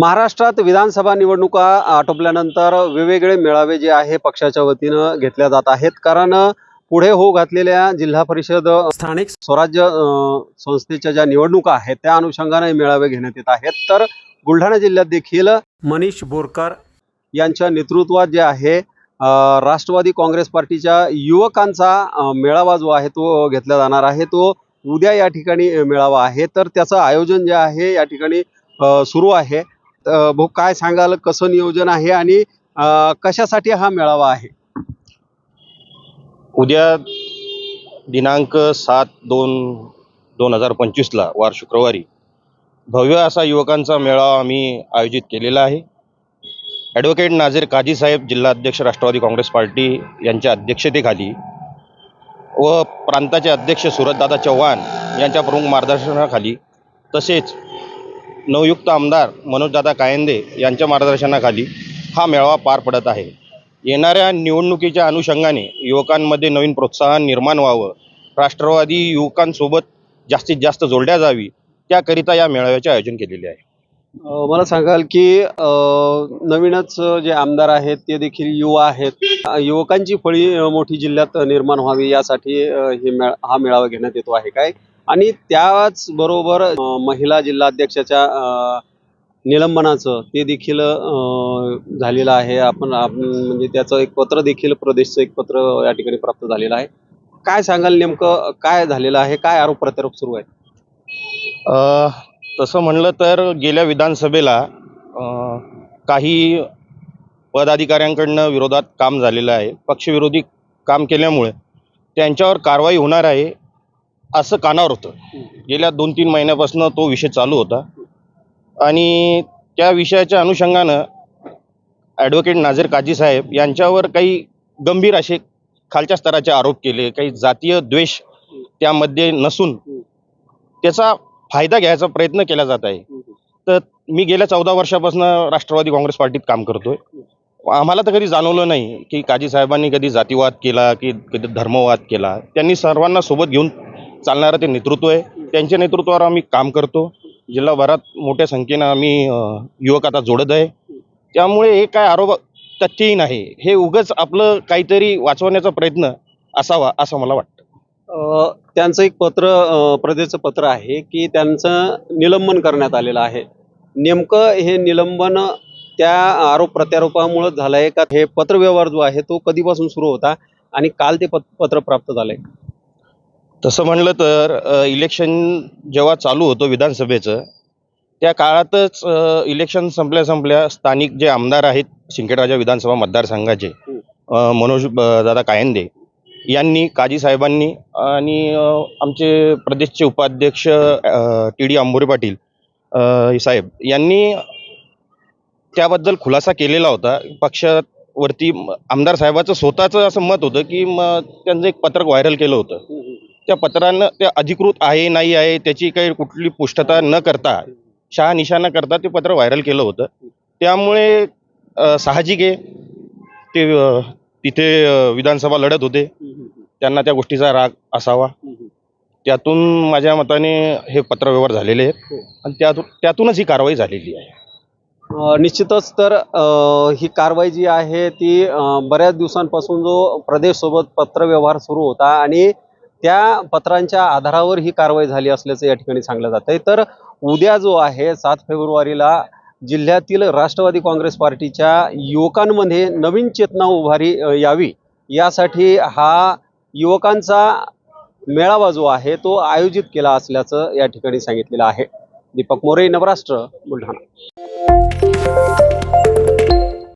महाराष्ट्रात विधानसभा निवडणुका आटोपल्यानंतर वेगवेगळे मेळावे जे आहे पक्षाच्या वतीनं घेतल्या जात आहेत. कारण पुढे होऊ घातलेल्या जिल्हा परिषद स्थानिक स्वराज्य संस्थेच्या ज्या निवडणुका आहेत त्या अनुषंगाने मेळावे घेण्यात येत आहेत. तर बुलढाणा जिल्ह्यात देखील मनीष बोरकर यांच्या नेतृत्वात जे आहे राष्ट्रवादी काँग्रेस पार्टीच्या युवकांचा मेळावा जो आहे तो घेतला जाणार आहे. तो उद्या या ठिकाणी मेळावा आहे. तर त्याचं आयोजन जे आहे या ठिकाणी सुरू आहे. भाऊ काय सांगाल? कसं नियोजन आहे आणि कशासाठी हा मेळावा आहे? उद्या दिनांक सात दोन दोन हजार पंचवीसला वार शुक्रवारी भव्य असा युवकांचा मेळावा आम्ही आयोजित केलेला आहे. ॲडव्होकेट नाझीर काजी साहेब जिल्हाध्यक्ष राष्ट्रवादी काँग्रेस पार्टी यांच्या अध्यक्षतेखाली व प्रांताचे अध्यक्ष सूरजदादा चव्हाण यांच्या प्रमुख मार्गदर्शनाखाली तसेच नवयुक्त आमदार मनोजदादा कायंदे यांच्या मार्गदर्शनाखाली हा मेळावा पार पडत आहे. येणाऱ्या निवडणुकीच्या अनुषंगाने युवकांमध्ये नवीन प्रोत्साहन निर्माण व्हावं राष्ट्रवादी युवकांसोबत जास्तीत जास्त जोडल्या जावी त्याकरिता या मेळाव्याचे आयोजन केलेले आहे. मला सांगाल की नवीनच जे आमदार आहेत ते देखील युवा आहेत. युवकांची फळी मोठी जिल्ह्यात निर्माण व्हावी यासाठी हे मेळ हा मेळावा घेण्यात येतो आहे. काय? आणि त्याच बरोबर महिला जिल्हाध्यक्षाच्या निलंबनाचं ते देखील अ, झालेलं आहे. आपण आपण म्हणजे त्याचं एक पत्र देखील प्रदेशचं एक पत्र या ठिकाणी प्राप्त झालेलं आहे. काय सांगाल नेमकं? काय झालेलं आहे? काय आरोप प्रत्यारोप सुरू आहे तसं म्हणलं तर गेल्या विधानसभेला काही पदाधिकाऱ्यांकडनं विरोधात काम झालेलं आहे. पक्षविरोधी काम केल्यामुळे त्यांच्यावर कारवाई होणार आहे. असं कानावर होतं. गेल्या दोन तीन महिन्यापासून तो विषय चालू होता. आणि त्या विषयाच्या अनुषंगानं ॲडव्होकेट नाझीर काजी साहेब यांच्यावर काही गंभीर असे खालच्या स्तराचे आरोप केले. काही जातीय द्वेष त्यामध्ये नसून त्याचा फायदा घ्यायचा प्रयत्न केला जात आहे. तर मी गेल्या चौदा वर्षापासून राष्ट्रवादी काँग्रेस पार्टीत काम करतोय. आम्हाला तर कधी जाणवलं नाही की काजी साहेबांनी कधी जातीवाद केला की कधी धर्मवाद केला. त्यांनी सर्वांना सोबत घेऊन चालणारं ते नेतृत्व आहे. त्यांच्या नेतृत्वावर आम्ही काम करतो. जिल्हाभरात मोठ्या संख्येनं आम्ही युवक आता जोडत आहे. त्यामुळे हे काय आरोप तथ्यहीन आहे हे उगच आपलं काहीतरी वाचवण्याचा प्रयत्न असावा असं मला वाटतं. त्यांचं एक पत्र प्रदेचं पत्र आहे की त्यांचं निलंबन करण्यात आलेलं आहे. नेमकं हे निलंबन त्या आरोप प्रत्यारोपामुळे झालंय का? हे पत्रव्यवहार जो आहे तो कधीपासून सुरू होता आणि काल ते पत्र प्राप्त झालंय? तसं म्हणलं तर इलेक्शन जेव्हा चालू होतं विधानसभेचं त्या काळातच इलेक्शन संपल्या संपल्या स्थानिक जे आमदार आहेत शिंदखेडराजा विधानसभा मतदारसंघाचे मनोज दादा कायंदे यांनी काजी साहेबांनी आणि आमचे प्रदेशचे उपाध्यक्ष टी डी आंबोरे पाटील साहेब यांनी त्याबद्दल खुलासा केलेला होता. पक्षावरती आमदार साहेबाचं स्वतःचं असं मत होतं की मग त्यांचं एक पत्रक व्हायरल केलं होतं. त्या पत्रानं ते अधिकृत आहे नाही आहे त्याची काही कुठली पुष्टता न करता शहानिशा न करता ते पत्र व्हायरल केलं होतं. त्यामुळे साहजिक आहे. ते तिथे विधानसभा लढत होते. त्यांना त्या गोष्टीचा राग असावा. त्यातून माझ्या मताने हे पत्रव्यवहार झालेले आहेत. आणि त्यातून त्यातूनच ही कारवाई झालेली आहे. निश्चितच तर ही कारवाई जी आहे ती बऱ्याच दिवसांपासून जो प्रदेशसोबत पत्रव्यवहार सुरू होता आणि त्या पत्रांच्या आधारावर ही कारवाई झाली असल्याचं या ठिकाणी सांगलं जात आहे तर उद्या जो आहे सात फेब्रुवारीला जिल्ह्यातील राष्ट्रवादी काँग्रेस पार्टीच्या युवकांमध्ये नवीन चेतना उभारी यावी. यासाठी हा युवकांचा मेळावा जो आहे तो आयोजित केला असल्याचं या ठिकाणी सांगितलेलं आहे. दीपक मोरे नवराष्ट्र बुलढाणा.